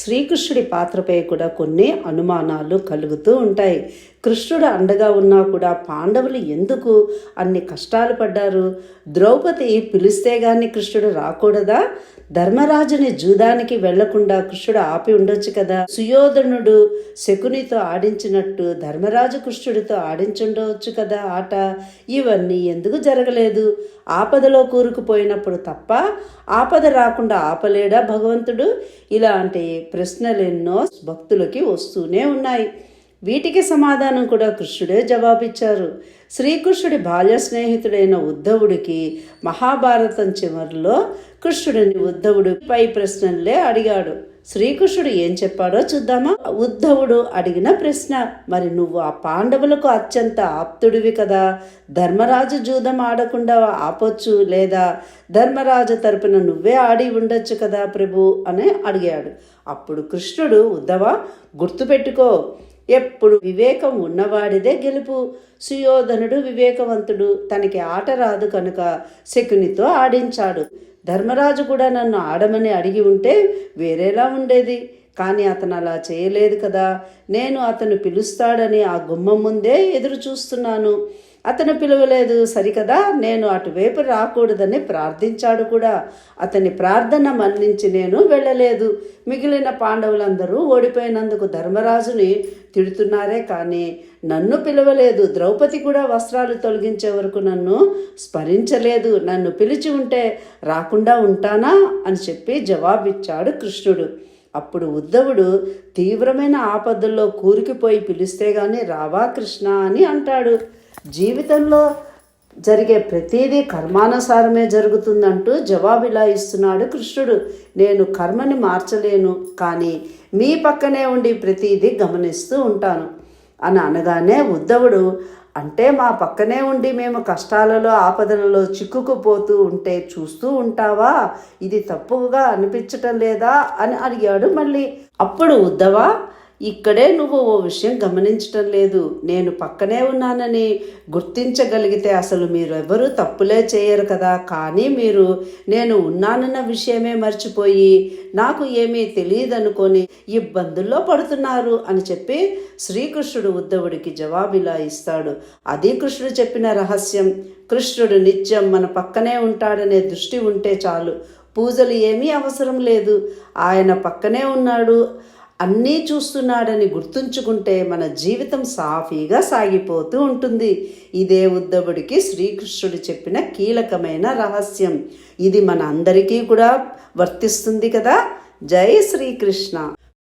శ్రీకృష్ణుడి పాత్రపై కూడా కొన్ని అనుమానాలు కలుగుతూ ఉంటాయి. కృష్ణుడు అండగా ఉన్నా కూడా పాండవులు ఎందుకు అన్ని కష్టాలు పడ్డారు? ద్రౌపది పిలిస్తే గాని కృష్ణుడు రాకూడదా? ధర్మరాజుని జూదానికి వెళ్ళకుండా కృష్ణుడు ఆపి ఉండొచ్చు కదా? సుయోధనుడు శకునితో ఆడించినట్టు ధర్మరాజు కృష్ణుడితో ఆడించుండవచ్చు కదా ఆట? ఇవన్నీ ఎందుకు జరగలేదు? ఆపదలో కూరుకుపోయినప్పుడు తప్ప ఆపద రాకుండా ఆపలేడా భగవంతుడు? ఇలాంటి ప్రశ్నలెన్నో భక్తులకి వస్తూనే ఉన్నాయి. వీటికి సమాధానం కూడా కృష్ణుడే జవాబిచ్చారు. శ్రీకృష్ణుడి బాల్య స్నేహితుడైన ఉద్ధవుడికి మహాభారతం చివరిలో కృష్ణుడిని ఉద్ధవుడు పై ప్రశ్నలే అడిగాడు. శ్రీకృష్ణుడు ఏం చెప్పాడో చూద్దామా? ఉద్ధవుడు అడిగిన ప్రశ్న మరి నువ్వు ఆ పాండవులకు అత్యంత ఆప్తుడివి కదా. ధర్మరాజు జూదం ఆడకుండా ఆపొచ్చు లేదా ధర్మరాజు తరపున నువ్వే ఆడి ఉండొచ్చు కదా ప్రభు అని అడిగాడు. అప్పుడు కృష్ణుడు ఉద్ధవ గుర్తుపెట్టుకో ఎప్పుడు వివేకం ఉన్నవాడిదే గెలుపు. సుయోధనుడు వివేకవంతుడు తనకి ఆట రాదు కనుక శకునితో ఆడించాడు. ధర్మరాజు కూడా నన్ను ఆడమని అడిగి ఉంటే వేరేలా ఉండేది. కానీ అతను అలా చేయలేదు కదా. నేను అతను పిలుస్తాడని ఆ గుమ్మం ముందే ఎదురు చూస్తున్నాను అతను పిలవలేదు సరికదా? నేను అటువైపు రాకూడదని ప్రార్థించాడు కూడా. అతని ప్రార్థన మన్నించి నేను వెళ్ళలేదు. మిగిలిన పాండవులందరూ ఓడిపోయినందుకు ధర్మరాజుని తిడుతున్నారే కానీ నన్ను పిలవలేదు. ద్రౌపది కూడా వస్త్రాలు తొలగించే వరకు నన్ను స్మరించలేదు. నన్ను పిలిచి ఉంటే రాకుండా ఉంటానా? అని చెప్పి జవాబిచ్చాడు కృష్ణుడు. అప్పుడు ఉద్ధవుడు తీవ్రమైన ఆపదల్లో కూరికిపోయి పిలిస్తే గాని రావా కృష్ణ అని అంటాడు. జీవితంలో జరిగే ప్రతిదీ కర్మానుసారమే జరుగుతుందంటూ జవాబు ఇలా ఇస్తున్నాడు కృష్ణుడు. నేను కర్మని మార్చలేను కానీ మీ పక్కనే ఉండి ప్రతిదీ గమనిస్తూ ఉంటాను. అని అనగానే ఉద్ధవుడు అంటే మా పక్కనే ఉండి మేము కష్టాలలో ఆపదలలో చిక్కుకుపోతూ ఉంటే చూస్తూ ఉంటావా? ఇది తప్పుగా అనిపించటం లేదా? అని అడిగాడు మళ్ళీ. అప్పుడు ఉద్ధవా ఇక్కడే నువ్వు ఓ విషయం గమనించటం లేదు. నేను పక్కనే ఉన్నానని గుర్తించగలిగితే అసలు మీరు ఎవరు తప్పులే చేయరు కదా. కానీ మీరు నేను ఉన్నానన్న విషయమే మర్చిపోయి నాకు ఏమీ తెలియదనుకొని ఇబ్బందుల్లో పడుతున్నారు అని చెప్పి శ్రీకృష్ణుడు ఉద్ధవుడికి జవాబిలా ఇస్తాడు. అది కృష్ణుడు చెప్పిన రహస్యం. కృష్ణుడు నిత్యం మన పక్కనే ఉంటాడనే దృష్టి ఉంటే చాలు. పూజలు ఏమీ అవసరం లేదు. ఆయన పక్కనే ఉన్నాడు. అన్నీ చూస్తున్నాడని గుర్తుంచుకుంటే మన జీవితం సాఫీగా సాగిపోతూ ఉంటుంది. ఇదే ఉద్ధవుడికి శ్రీకృష్ణుడు చెప్పిన కీలకమైన రహస్యం. ఇది మన అందరికీ కూడా వర్తిస్తుంది కదా? జై శ్రీకృష్ణ.